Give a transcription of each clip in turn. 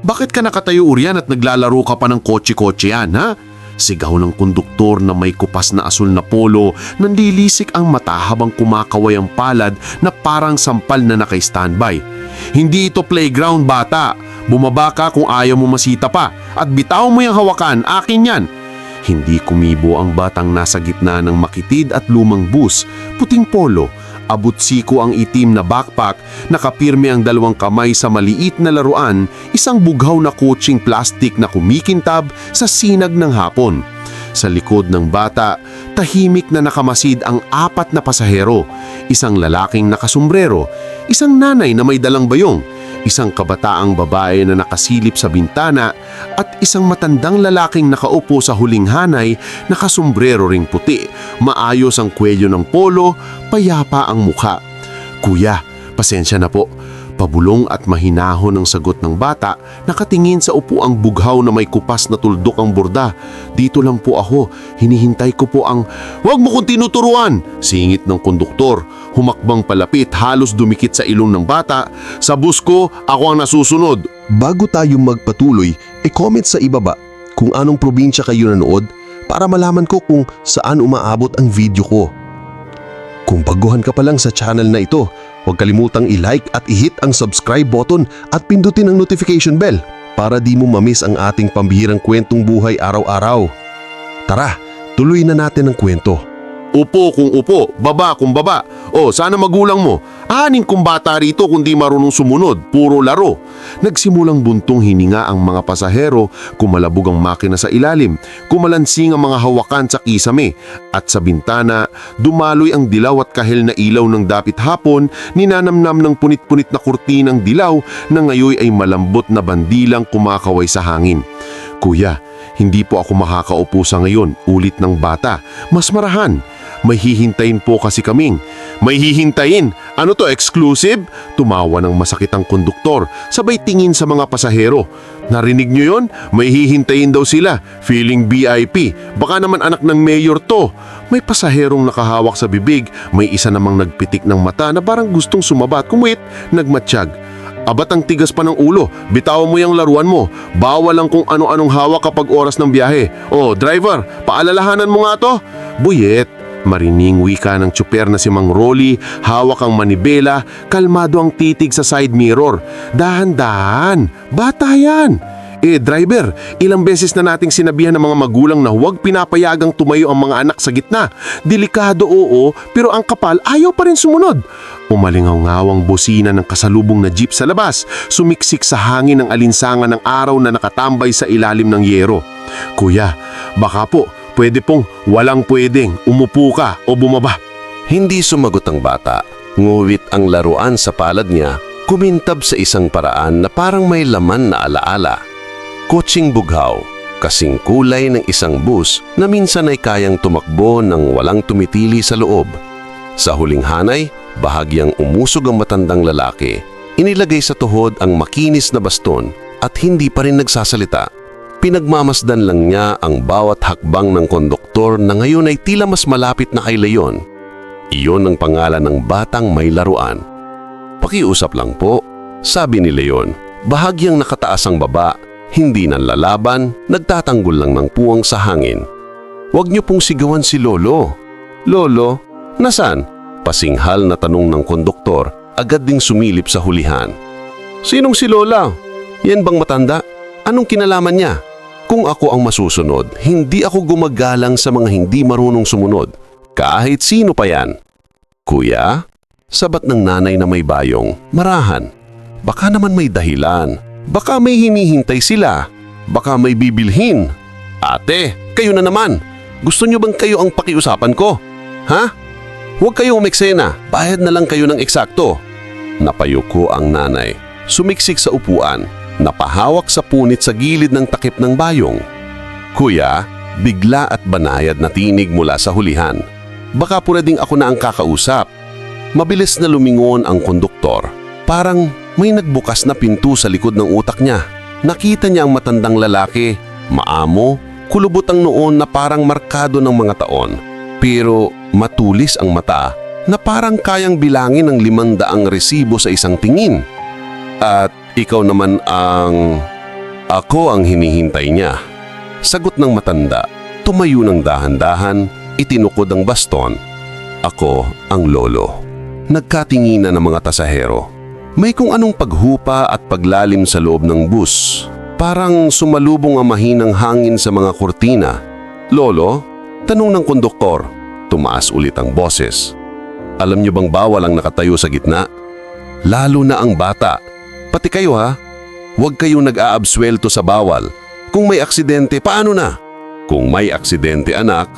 Bakit ka nakatayo uriyan at naglalaro ka pa ng kotse-kotse yan, ha? Sigaw ng konduktor na may kupas na asul na polo, nanlilisik ang mata habang kumakaway ang palad na parang sampal na naka-standby. Hindi ito playground, bata. Bumaba ka kung ayaw mo masita pa at bitaw mo yung hawakan, akin yan. Hindi kumibo ang batang nasa gitna ng makitid at lumang bus, puting polo, abot siko ang itim na backpack, nakapirme ang dalawang kamay sa maliit na laruan, isang bughaw na coaching plastic na kumikintab sa sinag ng hapon. Sa likod ng bata, tahimik na nakamasid ang apat na pasahero, isang lalaking nakasumbrero, isang nanay na may dalang bayong, isang kabataang babae na nakasilip sa bintana at isang matandang lalaking nakaupo sa huling hanay nakasumbrero ring puti, maayos ang kwelyo ng polo, payapa ang mukha. Kuya, pasensya na po. Pabulong at mahinahon ang sagot ng bata, nakatingin sa upuang bughaw na may kupas na tuldok ang borda. Dito lang po ako, hinihintay ko po ang... Huwag mo kong tinuturuan! Singit ng konduktor. Humakbang palapit, halos dumikit sa ilong ng bata. Sa bus ko, ako ang nasusunod. Bago tayo magpatuloy, e-comment sa ibaba kung anong probinsya kayo nanood para malaman ko kung saan umaabot ang video ko. Kung baguhan ka pa lang sa channel na ito, huwag kalimutang i-like at i-hit ang subscribe button at pindutin ang notification bell para di mo mamiss ang ating pambihirang kwentong buhay araw-araw. Tara, tuloy na natin ang kwento. Upo kung upo, baba kung baba. O, sana magulang mo. Aning kung bata rito kung di marunong sumunod, puro laro. Nagsimulang buntong hininga ang mga pasahero, kumalabog ang makina sa ilalim, kumalansing ang mga hawakan sa kisame, at sa bintana, dumaloy ang dilaw at kahel na ilaw ng dapit hapon, ninanamnam ng punit-punit na kurtinang dilaw na ngayoy ay malambot na bandilang kumakaway sa hangin. Kuya, hindi po ako makakaupo sa ngayon, ulit ng bata. Mas marahan. May hihintayin po kasi kaming. May hihintayin? Ano to, exclusive? Tumawa ng masakit ang konduktor, sabay tingin sa mga pasahero. Narinig nyo yon? May hihintayin daw sila. Feeling VIP. Baka naman anak ng mayor to. May pasaherong nakahawak sa bibig, may isa namang nagpitik ng mata na parang gustong sumabat. Kumwit, nagmatsyag. Abat ang tigas pa ng ulo, bitawan mo yung laruan mo. Bawal lang kung ano-anong hawak kapag oras ng biyahe. Oh, driver, paalalahanan mo nga to. Buyet, marining wika ng tsuper na si Mang Rolly, hawak ang manibela, kalmado ang titig sa side mirror. Dahan-dahan, bata yan. Eh, driver, ilang beses na nating sinabihan ng mga magulang na huwag pinapayagang tumayo ang mga anak sa gitna. Delikado oo, pero ang kapal ayaw pa rin sumunod. Umalingaw-ngawang bosina ng kasalubong na jeep sa labas, sumiksik sa hangin ng alinsangan ng araw na nakatambay sa ilalim ng yero. Kuya, baka po, pwede pong walang pwedeng umupo ka o bumaba. Hindi sumagot ang bata. Nguwit ang laruan sa palad niya, kumintab sa isang paraan na parang may laman na alaala. Kotsing bughaw, kasing kulay ng isang bus na minsan ay kayang tumakbo ng walang tumitili sa loob. Sa huling hanay, bahagyang umusog ang matandang lalaki. Inilagay sa tuhod ang makinis na baston at hindi pa rin nagsasalita. Pinagmamasdan lang niya ang bawat hakbang ng konduktor na ngayon ay tila mas malapit na kay Leon. Iyon ang pangalan ng batang may laruan. Pakiusap lang po, sabi ni Leon. Bahagyang nakataas ang baba, hindi nanlalaban, nagtatanggol lang ng puwang sa hangin. Huwag niyo pong sigawan si Lolo. Lolo, nasan? Pasinghal na tanong ng konduktor, agad ding sumilip sa hulihan. Sinong si Lola? Yan bang matanda? Anong kinalaman niya? Kung ako ang masusunod, hindi ako gumagalang sa mga hindi marunong sumunod. Kahit sino pa yan. Kuya, sabat ng nanay na may bayong, marahan. Baka naman may dahilan. Baka may hinihintay sila. Baka may bibilhin. Ate, kayo na naman. Gusto niyo bang kayo ang pakiusapan ko? Ha? Huwag kayong umeksena. Bayad na lang kayo ng eksakto. Napayuko ang nanay. Sumiksik sa upuan. Napahawak sa punit sa gilid ng takip ng bayong. Kuya, bigla at banayad na tinig mula sa hulihan. Baka pura ding ako na ang kakausap. Mabilis na lumingon ang konduktor. Parang may nagbukas na pinto sa likod ng utak niya. Nakita niya ang matandang lalaki, maamo, kulubot ang noon na parang markado ng mga taon. Pero matulis ang mata na parang kayang bilangin ng limang daang resibo sa isang tingin. At ikaw naman ang... Ako ang hinihintay niya. Sagot ng matanda, tumayo ng dahan-dahan, itinukod ang baston. Ako ang lolo. Nagkatinginan ng mga tasahero. May kung anong paghupa at paglalim sa loob ng bus. Parang sumalubong ang mahinang hangin sa mga kurtina. Lolo, tanong ng konduktor. Tumaas ulit ang boses. Alam niyo bang bawal ang nakatayo sa gitna? Lalo na ang bata. Pati kayo ha, huwag kayong nag-aabswelto sa bawal. Kung may aksidente, paano na? Kung may aksidente anak,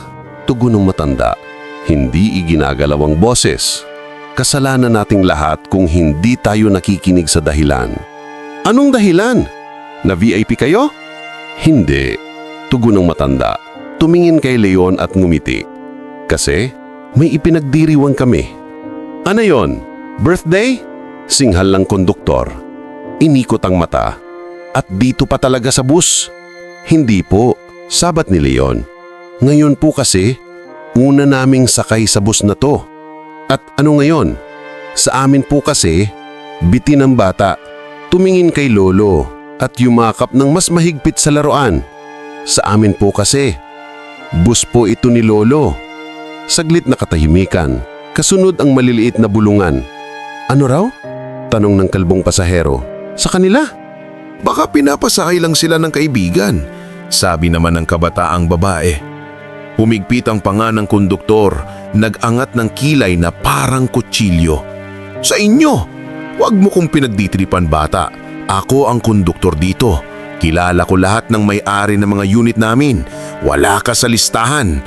tugon ng matanda, hindi iginagalaw ang boses. Kasalanan nating lahat kung hindi tayo nakikinig sa dahilan. Anong dahilan? Na VIP kayo? Hindi. Tugon ng matanda. Tumingin kay Leon at ngumiti. Kasi may ipinagdiriwang kami. Ano yon? Birthday? Singhal lang konduktor. Inikot ang mata. At dito pa talaga sa bus? Hindi po. Sabat ni Leon. Ngayon po kasi, una naming sakay sa bus na to. At ano ngayon? Sa amin po kasi, biti ng bata. Tumingin kay Lolo at yumakap ng mas mahigpit sa laruan. Sa amin po kasi, bus po ito ni Lolo. Saglit na katahimikan, kasunod ang maliliit na bulungan. Ano raw? Tanong ng kalbong pasahero. Sa kanila? Baka pinapasakay lang sila ng kaibigan, sabi naman ng kabataang babae. Humigpit ang panga ng konduktor, nag-angat ng kilay na parang kutsilyo. Sa inyo, huwag mo kong pinagditripan bata. Ako ang konduktor dito. Kilala ko lahat ng may-ari ng mga unit namin. Wala ka sa listahan.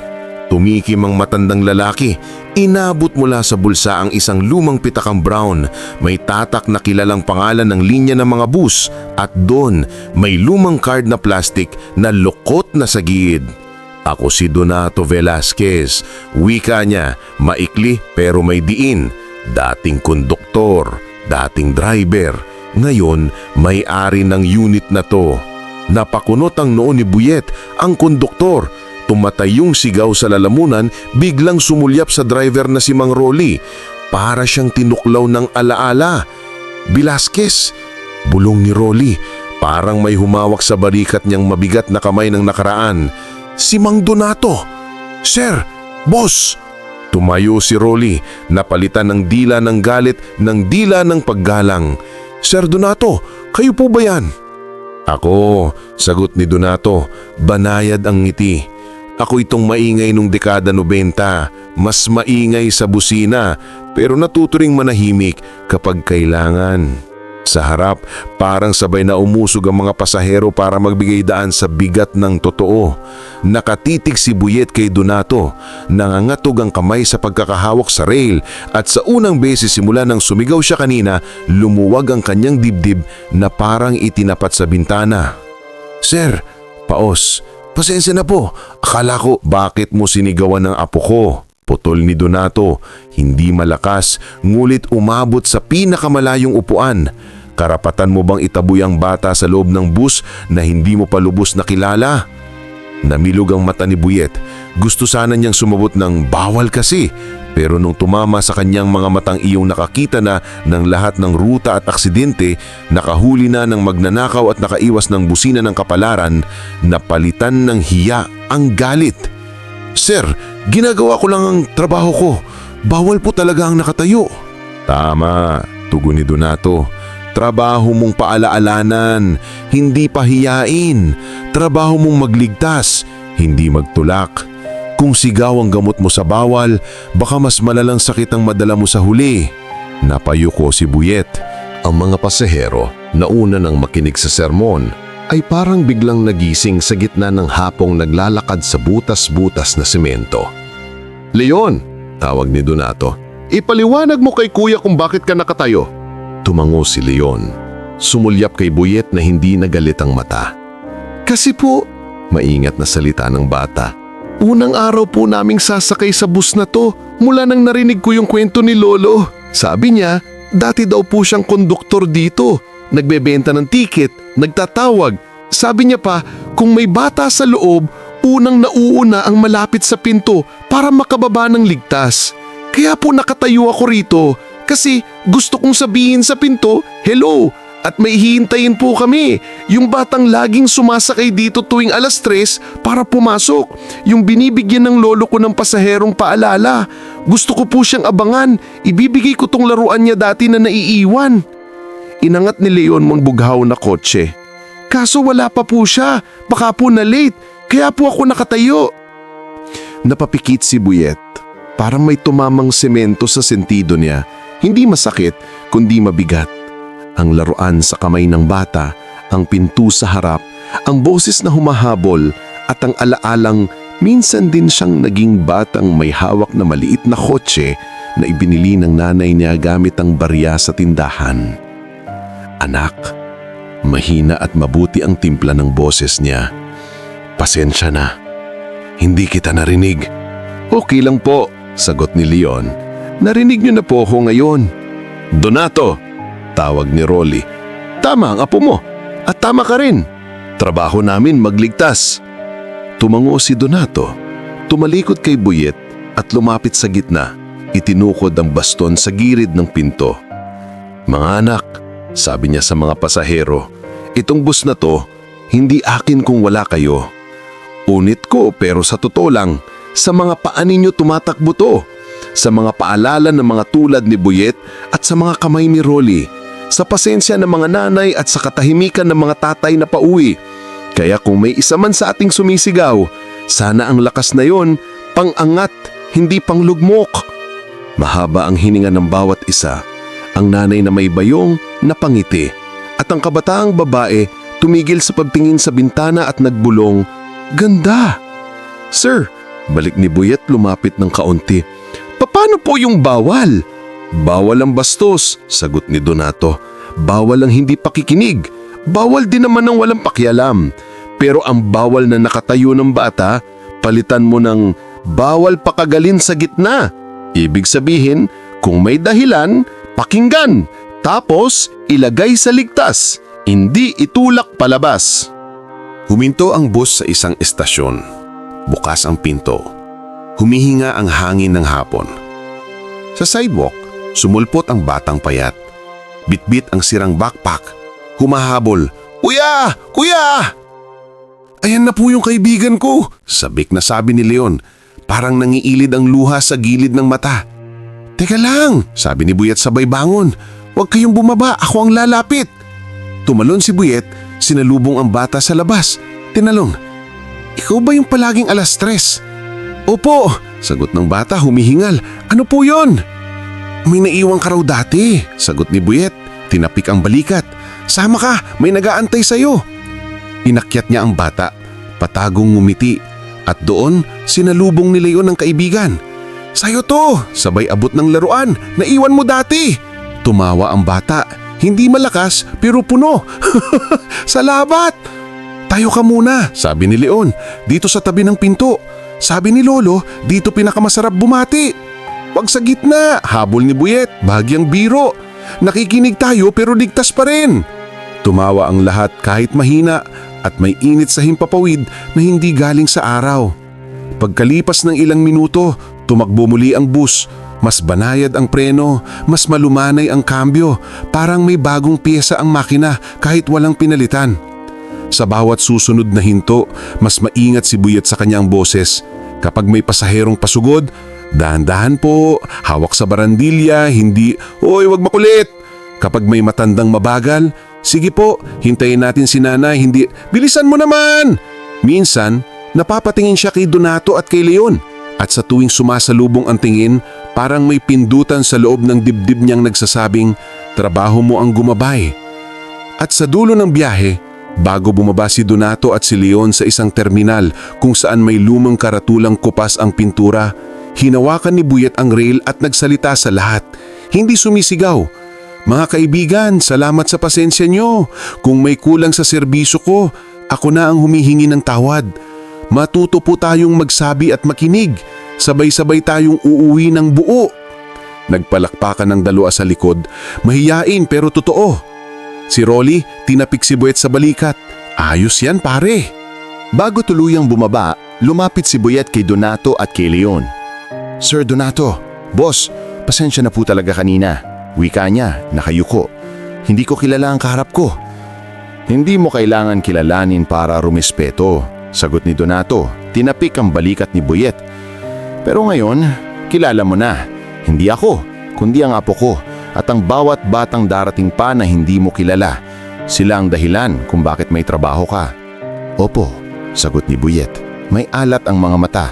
Tumikim ang matandang lalaki. Inabot mula sa bulsa ang isang lumang pitakang brown. May tatak na kilalang pangalan ng linya ng mga bus at doon may lumang card na plastic na lukot na sa gilid. Ako si Donato Velasquez. Wika niya, maikli pero may diin. Dating konduktor, dating driver. Ngayon, may-ari ng unit na to. Napakunot ang noo ni Buyet, ang konduktor. Tumatay yung sigaw sa lalamunan, biglang sumulyap sa driver na si Mang Rolly. Para siyang tinuklaw ng alaala. Velasquez, bulong ni Rolly. Parang may humawak sa barikat niyang mabigat na kamay ng nakaraan. Si Mang Donato! Sir! Boss! Tumayo si Rolly, napalitan ng dila ng galit ng dila ng paggalang. Sir Donato, kayo po ba yan? Ako, sagot ni Donato, banayad ang ngiti. Ako itong maingay nung dekada 90, mas maingay sa busina, pero natuturing manahimik kapag kailangan. Sa harap, parang sabay na umusog ang mga pasahero para magbigay daan sa bigat ng totoo. Nakatitig si Buyet kay Donato, nangangatog ang kamay sa pagkakahawak sa rail at sa unang beses simula nang sumigaw siya kanina, lumuwag ang kanyang dibdib na parang itinapat sa bintana. Sir, paos, pasensya na po. Akala ko bakit mo sinigawan ng apo ko. Putol ni Donato, hindi malakas, ngulit umabot sa pinakamalayong upuan. Karapatan mo bang itaboy ang bata sa loob ng bus na hindi mo pa lubos na kilala? Namilog ang mata ni Buyet. Gusto sana niyang sumabot ng bawal kasi. Pero nung tumama sa kanyang mga matang iyong nakakita na ng lahat ng ruta at aksidente, nakahuli na ng magnanakaw at nakaiwas ng busina ng kapalaran, napalitan ng hiya ang galit. Sir, ginagawa ko lang ang trabaho ko. Bawal po talaga ang nakatayo. Tama, tugon ni Donato. Trabaho mong paalaalanan, hindi pahiyain. Trabaho mong magligtas, hindi magtulak. Kung sigaw ang gamot mo sa bawal, baka mas malalang sakit ang madala mo sa huli. Napayuko si Buyet. Ang mga pasahero na una nang makinig sa sermon ay parang biglang nagising sa gitna ng hapong naglalakad sa butas-butas na semento. Leon, tawag ni Donato, ipaliwanag mo kay kuya kung bakit ka nakatayo. Tumango si Leon. Sumulyap kay Buyet na hindi nagalit ang mata. Kasi po, maingat na salita ng bata, unang araw po naming sasakay sa bus na to mula nang narinig ko yung kwento ni Lolo. Sabi niya, dati daw po siyang konduktor dito. Nagbebenta ng tiket, nagtatawag. Sabi niya pa, kung may bata sa loob, unang nauuna ang malapit sa pinto para makababa ng ligtas. Kaya po nakatayo ako rito kasi gusto kong sabihin sa pinto, hello, At may hihintayin po kami. Yung batang laging sumasakay dito tuwing alas tres para pumasok. Yung binibigyan ng lolo ko ng pasaherong paalala. Gusto ko po siyang abangan. Ibibigay ko tong laruan niya dati na naiiwan. Inangat ni Leon mang bughaw na kotse. Kaso wala pa po siya. Baka po na late. Kaya po ako nakatayo. Napapikit si Buyet. Parang may tumamang semento sa sentido niya. Hindi masakit, kundi mabigat. Ang laruan sa kamay ng bata, ang pinto sa harap, ang boses na humahabol, at ang alaalang minsan din siyang naging batang may hawak na maliit na kotse na ibinili ng nanay niya gamit ang barya sa tindahan. Anak, mahina at mabuti ang timpla ng boses niya. Pasensya na. Hindi kita narinig. Okay lang po, sagot ni Leon. Narinig niyo na po ako ngayon. Donato, tawag ni Rolly. Tama ang apo mo. At tama ka rin. Trabaho namin magligtas. Tumango si Donato. Tumalikod kay Buyet at lumapit sa gitna. Itinukod ang baston sa girid ng pinto. Mga anak, sabi niya sa mga pasahero, itong bus na to, hindi akin kung wala kayo. Unit ko pero sa totoo lang, sa mga paa ninyo tumatakbo to. Sa mga paalala ng mga tulad ni Buyet at sa mga kamay ni Rolly. Sa pasensya ng mga nanay at sa katahimikan ng mga tatay na pauwi. Kaya kung may isa man sa ating sumisigaw, sana ang lakas na yon pang-angat, hindi panglugmok. Mahaba ang hininga ng bawat isa. Ang nanay na may bayong napangiti. At ang kabataang babae tumigil sa pagtingin sa bintana at nagbulong, Ganda! Sir, balik ni Buyet lumapit ng kaunti. Paano po yung bawal? Bawal ang bastos, sagot ni Donato. Bawal ang hindi pakikinig. Bawal din naman ang walang pakialam. Pero ang bawal na nakatayo ng bata, palitan mo ng bawal pakagalin sa gitna. Ibig sabihin, kung may dahilan, pakinggan. Tapos, ilagay sa ligtas. Hindi itulak palabas. Huminto ang bus sa isang estasyon. Bukas ang pinto. Humihinga ang hangin ng hapon. Sa sidewalk, sumulpot ang batang payat. Bitbit ang sirang backpack. Humahabol, Kuya! Kuya! Ayan na po yung kaibigan ko, sabik na sabi ni Leon. Parang nangiilid ang luha sa gilid ng mata. Teka lang, sabi ni Buyet sabay bangon. Huwag kayong bumaba, ako ang lalapit. Tumalon si Buyet, sinalubong ang bata sa labas. Tinalong, ikaw ba yung palaging alas tres? Opo, sagot ng bata humihingal. Ano po yon? May naiwang ka raw dati, sagot ni Buyet. Tinapik ang balikat. Sama ka, may nagaantay sa'yo. Inakyat niya ang bata, patagong ngumiti. At doon, sinalubong ni Leon ang kaibigan. Sa'yo to, sabay abot ng laruan, naiwan mo dati. Tumawa ang bata, hindi malakas pero puno. Salamat! Tayo ka muna, sabi ni Leon, dito sa tabi ng pinto. Sabi ni Lolo, dito pinakamasarap bumati. Wag sa gitna, habol ni Buyet, bagyang biro. Nakikinig tayo pero ligtas pa rin. Tumawa ang lahat kahit mahina at may init sa himpapawid na hindi galing sa araw. Pagkalipas ng ilang minuto, tumakbo muli ang bus. Mas banayad ang preno, mas malumanay ang kambyo, parang may bagong pyesa ang makina kahit walang pinalitan. Sa bawat susunod na hinto, mas maingat si Buyet sa kanyang boses. Kapag may pasaherong pasugod, dahan-dahan po, hawak sa barandilya, hindi, Oy, wag makulit! Kapag may matandang mabagal, sige po, hintayin natin si nanay, hindi, bilisan mo naman! Minsan, napapatingin siya kay Donato at kay Leon. At sa tuwing sumasalubong ang tingin, parang may pindutan sa loob ng dibdib niyang nagsasabing, trabaho mo ang gumabay. At sa dulo ng biyahe, bago bumaba si Donato at si Leon sa isang terminal kung saan may lumang karatulang kupas ang pintura, hinawakan ni Buyet ang rail at nagsalita sa lahat. Hindi sumisigaw. Mga kaibigan, salamat sa pasensya nyo. Kung may kulang sa serbisyo ko, ako na ang humihingi ng tawad. Matuto po tayong magsabi at makinig. Sabay-sabay tayong uuwi ng buo. Nagpalakpakan ng dalawa sa likod, mahiyain pero totoo. Si Rolly, tinapik si Buyet sa balikat. Ayos yan pare. Bago tuluyang bumaba, lumapit si Buyet kay Donato at kay Leon. Sir Donato, boss, pasensya na po talaga kanina. Wika niya, nakayuko. Hindi ko kilala ang kaharap ko. Hindi mo kailangan kilalanin para rumispeto, sagot ni Donato. Tinapik ang balikat ni Buyet. Pero ngayon, kilala mo na. Hindi ako, kundi ang apo ko at ang bawat batang darating pa na hindi mo kilala. Sila ang dahilan kung bakit may trabaho ka. Opo, sagot ni Buyet. May alat ang mga mata.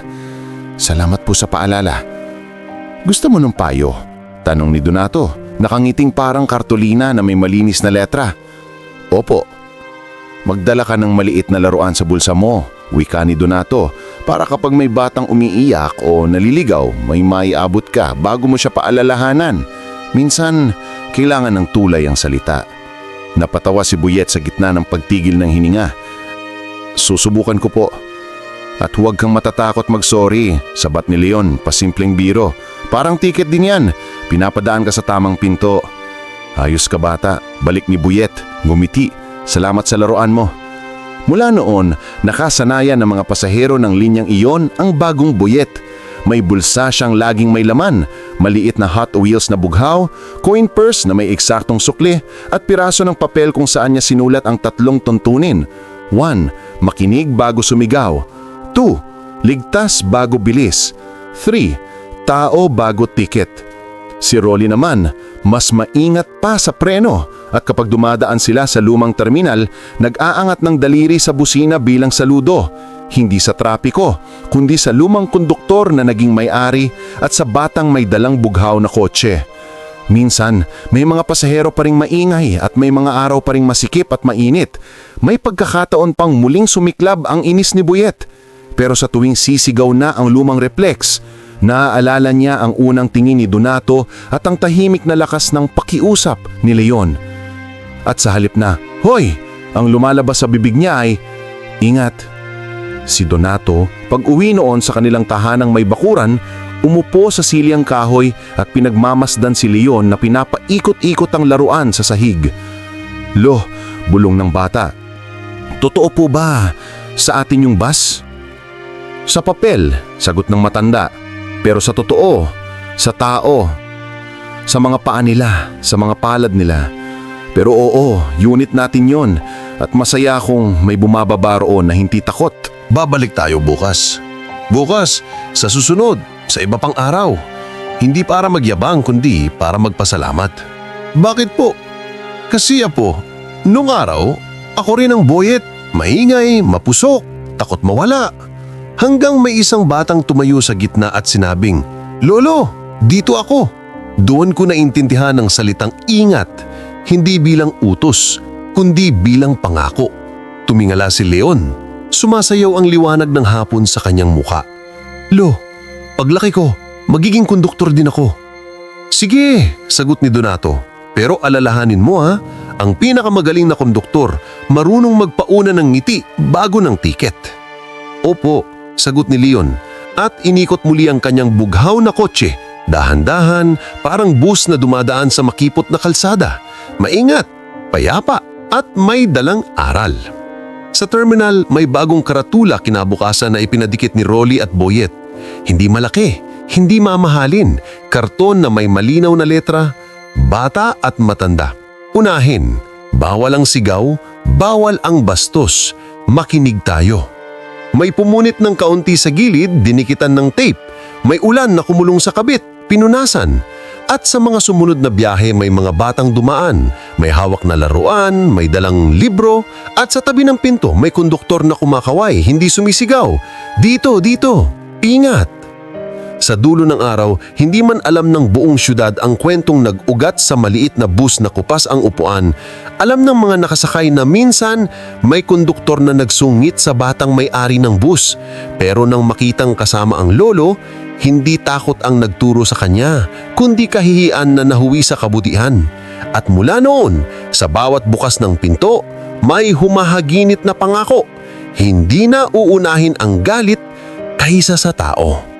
Salamat po sa paalala. Gusto mo ng payo? Tanong ni Donato, nakangiting parang kartolina na may malinis na letra. Opo. Magdala ka ng maliit na laruan sa bulsa mo, wika ni Donato, para kapag may batang umiiyak o naliligaw, may maiabot ka bago mo siya paalalahanan. Minsan, kailangan ng tulay ang salita. Napatawa si Buyet sa gitna ng pagtigil ng hininga. Susubukan ko po. At huwag kang matatakot mag-sorry, sabat ni Leon, pasimpleng biro. Parang tiket din yan, pinapadaan ka sa tamang pinto. Ayos ka bata, balik ni Buyet, ngumiti, salamat sa laruan mo. Mula noon, nakasanayan ng mga pasahero ng linyang iyon ang bagong Buyet. May bulsa siyang laging may laman, maliit na Hot Wheels na bughaw, coin purse na may eksaktong sukli, at piraso ng papel kung saan niya sinulat ang tatlong tuntunin. 1. Makinig bago sumigaw. 2. Ligtas bago bilis. 3. Tao bago ticket. Si Rolly naman, mas maingat pa sa preno at kapag dumadaan sila sa lumang terminal, nag-aangat ng daliri sa busina bilang saludo. Hindi sa trapiko, kundi sa lumang konduktor na naging may-ari at sa batang may dalang bughaw na kotse. Minsan, may mga pasahero pa ring maingay at may mga araw pa ring masikip at mainit. May pagkakataon pang muling sumiklab ang inis ni Buyet. Pero sa tuwing sisigaw na ang lumang reflex, naaalala niya ang unang tingin ni Donato at ang tahimik na lakas ng pakiusap ni Leon. At sa halip na, Hoy! Ang lumalabas sa bibig niya ay, Ingat! Si Donato, pag uwi noon sa kanilang tahanang may bakuran, umupo sa silyang kahoy at pinagmamasdan si Leon na pinapaikot-ikot ang laruan sa sahig. Lo, bulong ng bata. Totoo po ba sa atin yung bus? Sa papel, sagot ng matanda. Pero sa totoo, sa tao, sa mga paa nila, sa mga palad nila. Pero oo, unit natin yon at masaya akong may bumababa roon na hindi takot. Babalik tayo bukas. Bukas, sa susunod, sa iba pang araw. Hindi para magyabang kundi para magpasalamat. Bakit po? Kasi po, nung araw, ako rin ang boyet, maingay, mapusok, takot mawala. Hanggang may isang batang tumayo sa gitna at sinabing, Lolo, dito ako. Doon ko naintindihan ang salitang ingat, hindi bilang utos, kundi bilang pangako. Tumingala si Leon. Sumasayaw ang liwanag ng hapon sa kanyang muka. Lo, paglaki ko, magiging konduktor din ako. Sige, sagot ni Donato. Pero alalahanin mo ha, ang pinakamagaling na konduktor, marunong magpauna ng ngiti bago ng tiket. Opo, sagot ni Leon at inikot muli ang kanyang bughaw na kotse, dahan-dahan parang bus na dumadaan sa makipot na kalsada. Maingat, payapa at may dalang aral. Sa terminal, may bagong karatula kinabukasan na ipinadikit ni Rolly at Boyet. Hindi malaki, hindi mamahalin, karton na may malinaw na letra, bata at matanda. Unahin, bawal ang sigaw, bawal ang bastos, makinig tayo. May pumunit ng kaunti sa gilid, dinikitan ng tape. May ulan na kumulong sa kabit, pinunasan. At sa mga sumunod na biyahe may mga batang dumaan, may hawak na laruan, may dalang libro, at sa tabi ng pinto may konduktor na kumakaway, hindi sumisigaw. Dito, dito, ingat! Sa dulo ng araw, hindi man alam ng buong syudad ang kwentong nag-ugat sa maliit na bus na kupas ang upuan. Alam ng mga nakasakay na minsan may konduktor na nagsungit sa batang may-ari ng bus. Pero nang makitang kasama ang lolo, hindi takot ang nagturo sa kanya, kundi kahihiyan na nahuwi sa kabutihan. At mula noon, sa bawat bukas ng pinto, may humahaginit na pangako. Hindi na uunahin ang galit kaysa sa tao.